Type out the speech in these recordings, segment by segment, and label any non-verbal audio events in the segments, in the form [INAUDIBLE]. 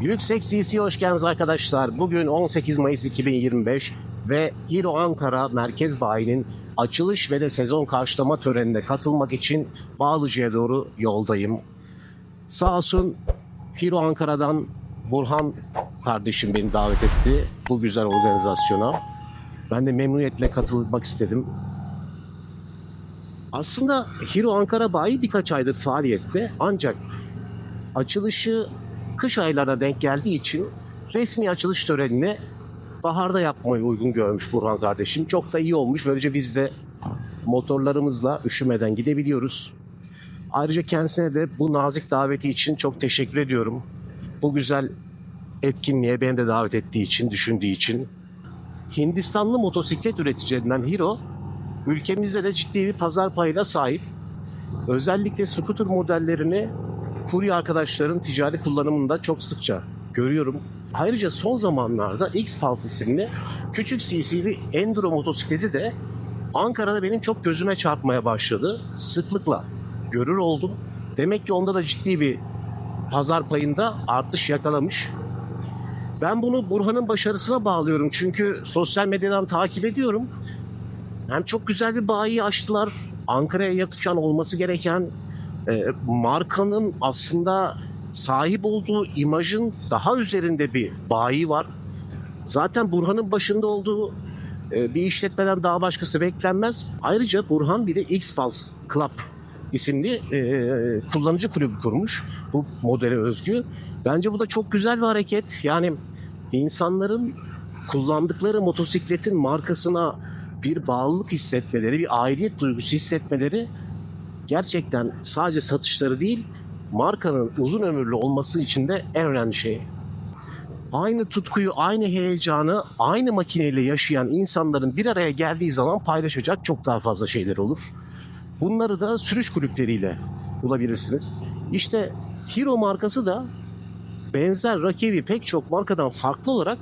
Yüksek CC hoş geldiniz arkadaşlar. Bugün 18 Mayıs 2025 ve Hero Ankara Merkez Bayi'nin açılış ve de sezon karşılama törenine katılmak için Bağlıcı'ya doğru yoldayım. Sağ olsun Hero Ankara'dan Burhan kardeşim beni davet etti bu güzel organizasyona. Ben de memnuniyetle katılmak istedim. Aslında Hero Ankara Bayi birkaç aydır faaliyette ancak açılışı kış aylarına denk geldiği için resmi açılış törenini baharda yapmayı uygun görmüş Burhan kardeşim. Çok da iyi olmuş. Böylece biz de motorlarımızla üşümeden gidebiliyoruz. Ayrıca kendisine de bu nazik daveti için çok teşekkür ediyorum. Bu güzel etkinliğe beni de davet ettiği için, düşündüğü için. Hindistanlı motosiklet üreticilerinden Hero, ülkemizde de ciddi bir pazar payına sahip. Özellikle scooter modellerini kurye arkadaşların ticari kullanımında çok sıkça görüyorum. Ayrıca son zamanlarda X-Pulse isimli küçük CC'li enduro motosikleti de Ankara'da benim çok gözüme çarpmaya başladı. Sıklıkla görür oldum. Demek ki onda da ciddi bir pazar payında artış yakalamış. Ben bunu Burhan'ın başarısına bağlıyorum. Çünkü sosyal medyadan takip ediyorum. Hem çok güzel bir bayi açtılar. Ankara'ya yakışan olması gereken e, markanın aslında sahip olduğu imajın daha üzerinde bir bayi var. Zaten Burhan'ın başında olduğu e, bir işletmeden daha başkası beklenmez. Ayrıca Burhan bir de X-Pulse Club isimli e, kullanıcı kulübü kurmuş. Bu modele özgü. Bence bu da çok güzel bir hareket. Yani insanların kullandıkları motosikletin markasına bir bağlılık hissetmeleri, bir aidiyet duygusu hissetmeleri gerçekten sadece satışları değil, markanın uzun ömürlü olması için de en önemli şey. Aynı tutkuyu, aynı heyecanı, aynı makineyle yaşayan insanların bir araya geldiği zaman paylaşacak çok daha fazla şeyler olur. Bunları da sürüş kulüpleriyle bulabilirsiniz. İşte Hero markası da benzer rakibi pek çok markadan farklı olarak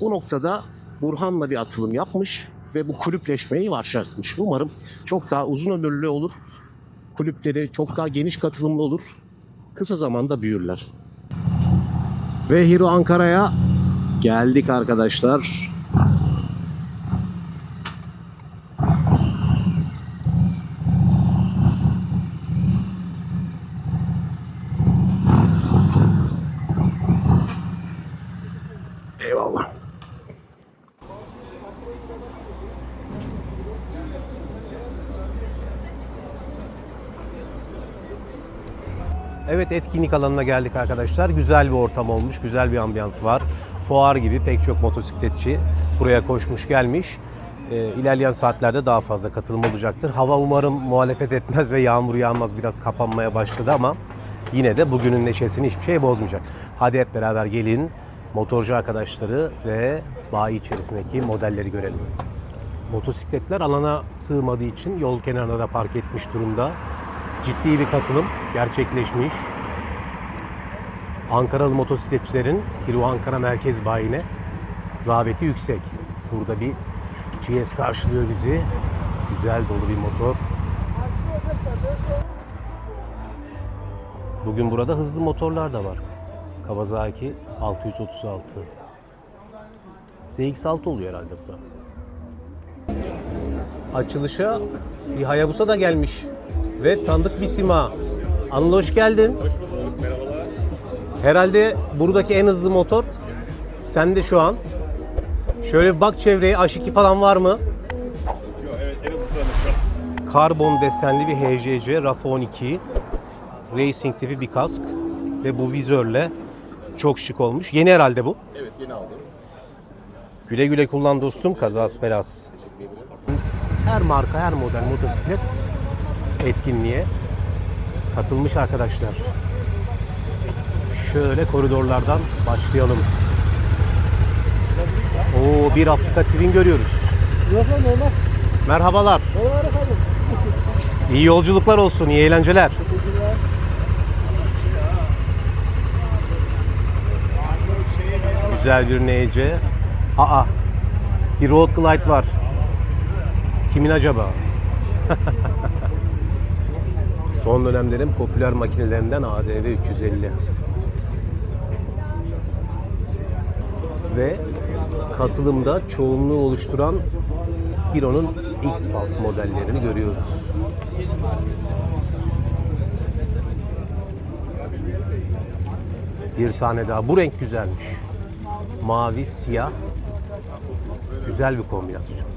bu noktada Burhan'la bir atılım yapmış ve bu kulüpleşmeyi başlatmış. Umarım çok daha uzun ömürlü olur. Kulüpleri çok daha geniş katılımlı olur. Kısa zamanda büyürler. Ve Hero Ankara'ya geldik arkadaşlar. Eyvallah. Evet etkinlik alanına geldik arkadaşlar. Güzel bir ortam olmuş, güzel bir ambiyans var. Fuar gibi pek çok motosikletçi buraya koşmuş gelmiş. Ee, ilerleyen saatlerde daha fazla katılım olacaktır. Hava umarım muhalefet etmez ve yağmur yağmaz biraz kapanmaya başladı ama yine de bugünün neşesini hiçbir şey bozmayacak. Hadi hep beraber gelin motorcu arkadaşları ve bayi içerisindeki modelleri görelim. Motosikletler alana sığmadığı için yol kenarına da park etmiş durumda. Ciddi bir katılım gerçekleşmiş. Ankaralı motosikletçilerin Hero Ankara Merkez Bayi'ne rağbeti yüksek. Burada bir GS karşılıyor bizi. Güzel dolu bir motor. Bugün burada hızlı motorlar da var. Kawasaki 636. ZX6 oluyor herhalde bu da. Açılışa bir Hayabusa da gelmiş. Ve tanıdık bir sima. Anıl hoş geldin. Hoş bulduk, merhabalar. Herhalde buradaki en hızlı motor sende şu an. Şöyle bir bak çevreye H2 falan var mı? Yo, evet, en hızlı şu an. Karbon desenli bir HJC RAFA 12 Racing tipi bir kask ve bu vizörle çok şık olmuş. Yeni herhalde bu. Evet, yeni aldım. Güle güle kullan dostum. Kazas belas. Her marka, her model motosiklet etkinliğe katılmış arkadaşlar. Şöyle koridorlardan başlayalım. Oo bir Afrika Twin görüyoruz. Merhabalar. İyi yolculuklar olsun, iyi eğlenceler. Güzel bir NC. Aa, bir Road Glide var. Kimin acaba? [LAUGHS] Son dönemlerin popüler makinelerinden ADV 350. ve katılımda çoğunluğu oluşturan Hero'nun X-Pass modellerini görüyoruz. Bir tane daha. Bu renk güzelmiş. Mavi, siyah. Güzel bir kombinasyon.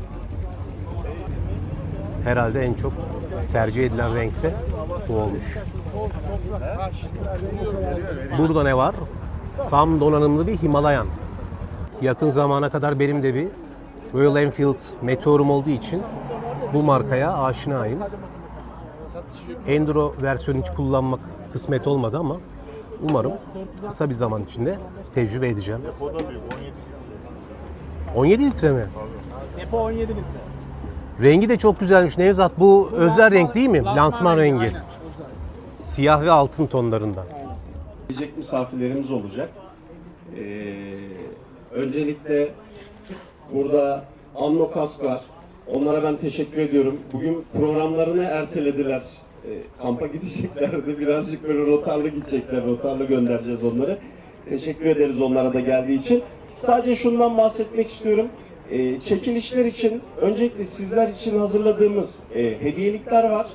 Herhalde en çok tercih edilen renk de bu olmuş. Burada ne var? Tam donanımlı bir Himalayan. Yakın zamana kadar benim de bir Royal Enfield Meteor'um olduğu için bu markaya aşinayım. Enduro versiyonu hiç kullanmak kısmet olmadı ama umarım kısa bir zaman içinde tecrübe edeceğim. 17 litre mi? Depo 17 litre. Rengi de çok güzelmiş Nevzat. Bu özel renk değil mi? Lansman rengi. Aynen. Siyah ve altın tonlarından. gelecek misafirlerimiz olacak. Ee, öncelikle burada Amno Kask var. Onlara ben teşekkür ediyorum. Bugün programlarını ertelediler. Ee, kampa gideceklerdi. [LAUGHS] Birazcık böyle rotarlı gidecekler. Rotarlı göndereceğiz onları. Teşekkür ederiz onlara da geldiği için. Sadece şundan bahsetmek istiyorum. Ee, çekilişler için öncelikle sizler için hazırladığımız e, hediyelikler var.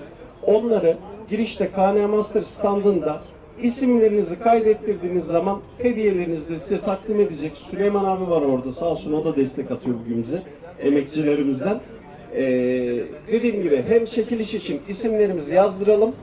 Onları girişte KN Master standında isimlerinizi kaydettirdiğiniz zaman hediyelerinizi de size takdim edecek. Süleyman abi var orada sağ olsun o da destek atıyor bugün bize emekçilerimizden. Ee, dediğim gibi hem çekiliş için isimlerimizi yazdıralım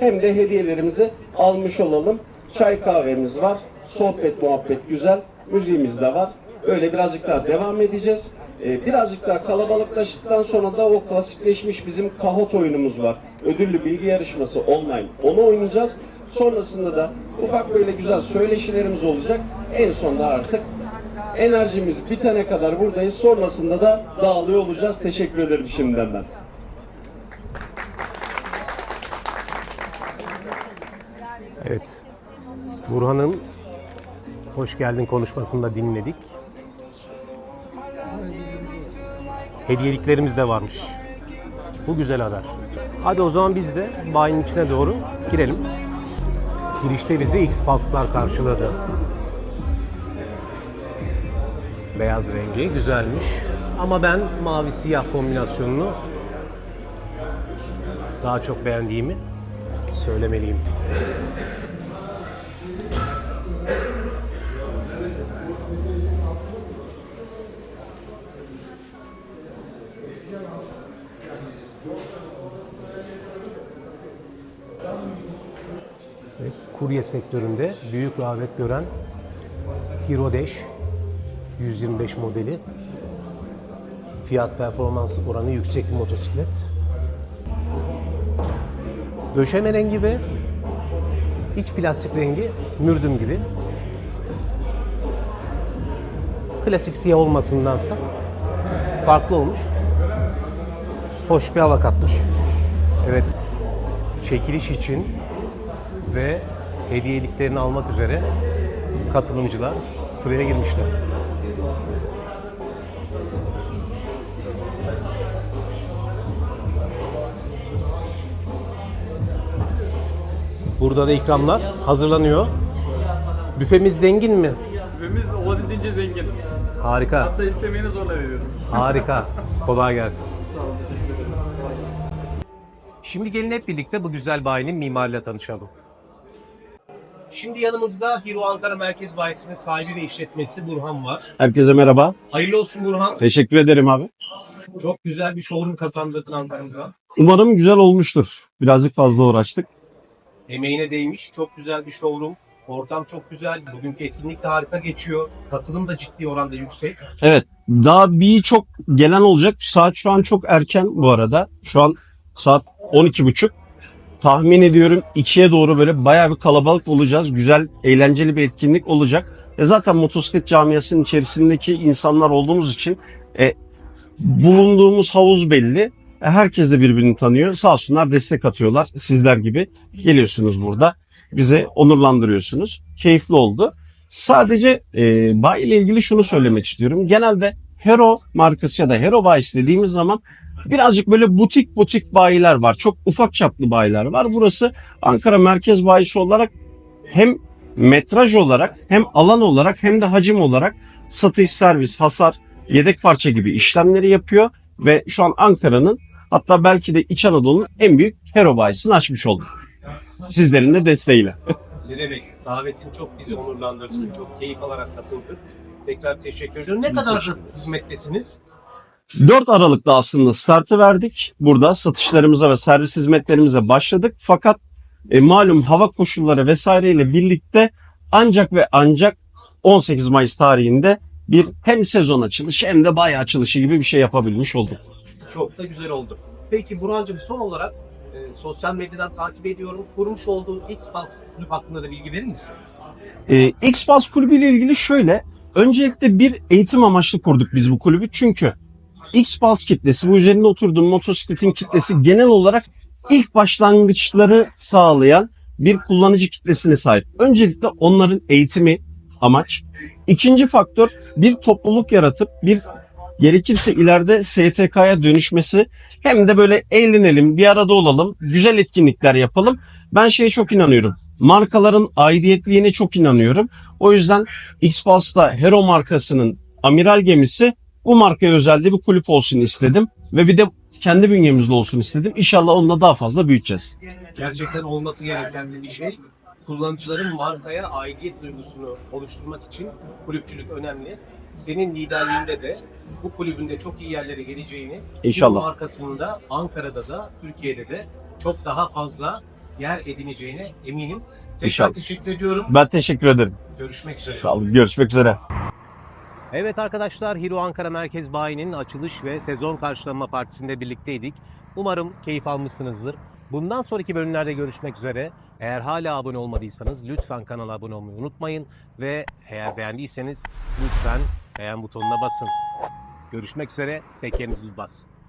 hem de hediyelerimizi almış olalım. Çay kahvemiz var, sohbet muhabbet güzel, müziğimiz de var. Öyle birazcık daha devam edeceğiz. Ee, birazcık daha kalabalıklaştıktan sonra da o klasikleşmiş bizim kahot oyunumuz var. Ödüllü bilgi yarışması online. Onu oynayacağız. Sonrasında da ufak böyle güzel söyleşilerimiz olacak. En sonunda artık enerjimiz bitene kadar buradayız. Sonrasında da dağılıyor olacağız. Teşekkür ederim şimdiden ben. Evet. Burhan'ın hoş geldin konuşmasını da dinledik. Hediyeliklerimiz de varmış. Bu güzel haber. Hadi o zaman biz de bayinin içine doğru girelim. Girişte bizi X-Pulse'lar karşıladı. Beyaz rengi güzelmiş. Ama ben mavi siyah kombinasyonunu daha çok beğendiğimi söylemeliyim. Ve kurye sektöründe büyük rağbet gören Hero Dash 125 modeli fiyat performans oranı yüksek bir motosiklet. Döşeme rengi ve iç plastik rengi mürdüm gibi. Klasik siyah olmasındansa farklı olmuş. Hoş bir hava katmış. Evet, çekiliş için ve hediyeliklerini almak üzere katılımcılar sıraya girmişler. Burada da ikramlar hazırlanıyor. Büfemiz zengin mi? Büfemiz olabildiğince zengin. Harika, Hatta istemeyeni zorla veriyoruz. harika. Kolay gelsin. Şimdi gelin hep birlikte bu güzel bayinin mimarıyla tanışalım. Şimdi yanımızda Hero Ankara Merkez Bayisi'nin sahibi ve işletmesi Burhan var. Herkese merhaba. Hayırlı olsun Burhan. Teşekkür ederim abi. Çok güzel bir showroom kazandırdın Ankara'mıza. Umarım güzel olmuştur. Birazcık fazla uğraştık. Emeğine değmiş. Çok güzel bir showroom. Ortam çok güzel. Bugünkü etkinlik de harika geçiyor. Katılım da ciddi oranda yüksek. Evet. Daha birçok gelen olacak. Saat şu an çok erken bu arada. Şu an saat 12.30. Tahmin ediyorum 2'ye doğru böyle bayağı bir kalabalık olacağız. Güzel, eğlenceli bir etkinlik olacak. E zaten motosiklet camiasının içerisindeki insanlar olduğumuz için e, bulunduğumuz havuz belli. E, herkes de birbirini tanıyor. Sağ olsunlar destek atıyorlar. Sizler gibi geliyorsunuz burada. Bize onurlandırıyorsunuz. Keyifli oldu. Sadece e, bay ile ilgili şunu söylemek istiyorum. Genelde Hero markası ya da Hero bayisi dediğimiz zaman birazcık böyle butik butik bayiler var. Çok ufak çaplı bayiler var. Burası Ankara merkez bayisi olarak hem metraj olarak hem alan olarak hem de hacim olarak satış, servis, hasar, yedek parça gibi işlemleri yapıyor ve şu an Ankara'nın hatta belki de İç Anadolu'nun en büyük hero bayisini açmış olduk. Sizlerin de desteğiyle. [LAUGHS] Ne demek? Davetin çok bizi onurlandırdı. Çok keyif alarak katıldık. Tekrar teşekkür ediyorum. Ne kadar hizmettesiniz? 4 Aralık'ta aslında startı verdik. Burada satışlarımıza ve servis hizmetlerimize başladık. Fakat e, malum hava koşulları vesaireyle birlikte ancak ve ancak 18 Mayıs tarihinde bir hem sezon açılışı hem de bay açılışı gibi bir şey yapabilmiş olduk. Çok da güzel oldu. Peki Burhan'cığım son olarak e, sosyal medyadan takip ediyorum. Kurmuş olduğun X-Pulse kulüp hakkında da bilgi verir misin? Ee, X-Pulse kulübü ile ilgili şöyle. Öncelikle bir eğitim amaçlı kurduk biz bu kulübü. Çünkü X-Pulse kitlesi, bu üzerinde oturduğum motosikletin kitlesi genel olarak ilk başlangıçları sağlayan bir kullanıcı kitlesine sahip. Öncelikle onların eğitimi amaç. İkinci faktör bir topluluk yaratıp bir gerekirse ileride STK'ya dönüşmesi hem de böyle eğlenelim, bir arada olalım, güzel etkinlikler yapalım. Ben şeye çok inanıyorum. Markaların aidiyetliğine çok inanıyorum. O yüzden X-Pulse'da Hero markasının amiral gemisi bu markaya özel de bir kulüp olsun istedim. Ve bir de kendi bünyemizde olsun istedim. İnşallah onunla daha fazla büyüteceğiz. Gerçekten olması gereken bir şey. Kullanıcıların markaya aidiyet duygusunu oluşturmak için kulüpçülük önemli. Senin liderliğinde de bu kulübün de çok iyi yerlere geleceğini, İnşallah. bu markasının da Ankara'da da Türkiye'de de çok daha fazla yer edineceğine eminim. Tekrar İnşallah. teşekkür ediyorum. Ben teşekkür ederim. Görüşmek üzere. Sağ olun. Görüşmek üzere. Evet arkadaşlar Hero Ankara Merkez Bayi'nin açılış ve sezon karşılama partisinde birlikteydik. Umarım keyif almışsınızdır. Bundan sonraki bölümlerde görüşmek üzere. Eğer hala abone olmadıysanız lütfen kanala abone olmayı unutmayın. Ve eğer beğendiyseniz lütfen beğen butonuna basın. Görüşmek üzere. Tek yeriniz bassın.